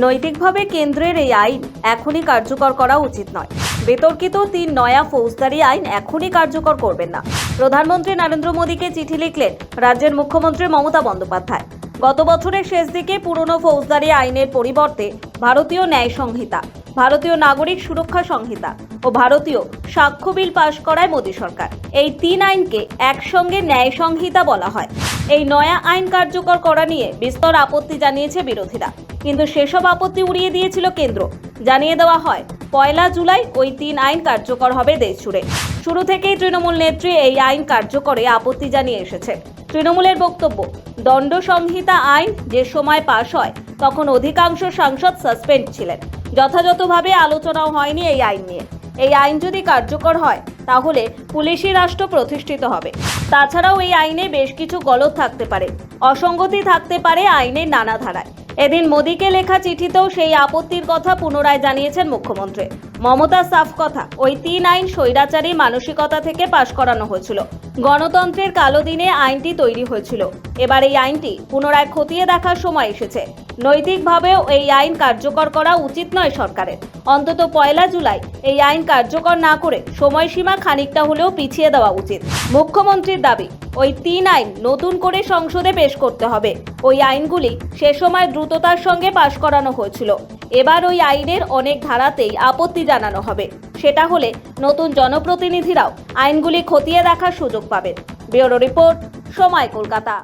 নৈতিকভাবে কেন্দ্রের এই আইন এখনই কার্যকর করা উচিত নয়। বিতর্কিত তিন নয়া ফৌজদারি আইন এখনই কার্যকর করবেন না। প্রধানমন্ত্রী নরেন্দ্র মোদীকে চিঠি লিখলেন রাজ্যের মুখ্যমন্ত্রী মমতা বন্দ্যোপাধ্যায়। গত বছরের শেষ দিকে পুরনো ফৌজদারি আইনের পরিবর্তে ভারতীয় ন্যায় সংহিতা, ভারতীয় নাগরিক সুরক্ষা সংহিতা ও ভারতীয় সাক্ষ্য বিল পাশ করায় মোদী সরকার। এই তিন আইনকে একসঙ্গে ন্যায় সংহিতা বলা হয়। এই নয়া আইন কার্যকর করা নিয়ে বিস্তর আপত্তি জানিয়েছে বিরোধীরা। কিন্তু সেসব আপত্তি উড়িয়ে দিয়েছিল কেন্দ্র। জানিয়ে দেওয়া হয়, পয়লা জুলাই ওই তিন আইন কার্যকর হবে দেশ জুড়ে। শুরু থেকেই তৃণমূল নেত্রী এই আইন কার্যকরে আপত্তি জানিয়ে এসেছে। তৃণমূলের বক্তব্য, দণ্ড সংহিতা আইন যে সময় পাশ হয়, তখন অধিকাংশ সাংসদ সাসপেন্ড ছিলেন। যথাযথভাবে আলোচনাও হয়নি এই আইন নিয়ে। এই আইন যদি কার্যকর হয়, তাহলে পুলিশি রাষ্ট্র প্রতিষ্ঠিত হবে। তাছাড়াও এই আইনে বেশ কিছু গলত থাকতে পারে। অসঙ্গতি থাকতে পারে আইনের নানা ধারায়। এদিন মোদীকে লেখা চিঠিতেও সেই আপত্তির কথা পুনরায় জানিয়েছেন মুখ্যমন্ত্রী। মমতা সাফ কথা, ওই তিন আইন স্বৈরাচারী মানসিকতা থেকে পাশ করানো হয়েছিল। গণতন্ত্রের কালো দিনে আইনটি তৈরি হয়েছিল। এবার এই আইনটি পুনরায় খতিয়ে দেখার সময় এসেছে। নৈতিকভাবেও এই আইন কার্যকর করা উচিত নয় সরকারের। অন্তত পয়লা জুলাই এই আইন কার্যকর না করে সময়সীমা খানিকটা হলেও পিছিয়ে দেওয়া উচিত। মুখ্যমন্ত্রীর দাবি, ওই তিন আইন নতুন করে সংসদে পেশ করতে হবে। ওই আইনগুলি সে সময় দ্রুততার সঙ্গে পাশ করানো হয়েছিল। এবার ওই আইনের অনেক ধারাতেই আপত্তি জানানো হবে। সেটা হলে নতুন জনপ্রতিনিধিরাও আইনগুলি খতিয়ে দেখার সুযোগ পাবেন। ব্যুরো রিপোর্ট, সময় কলকাতা।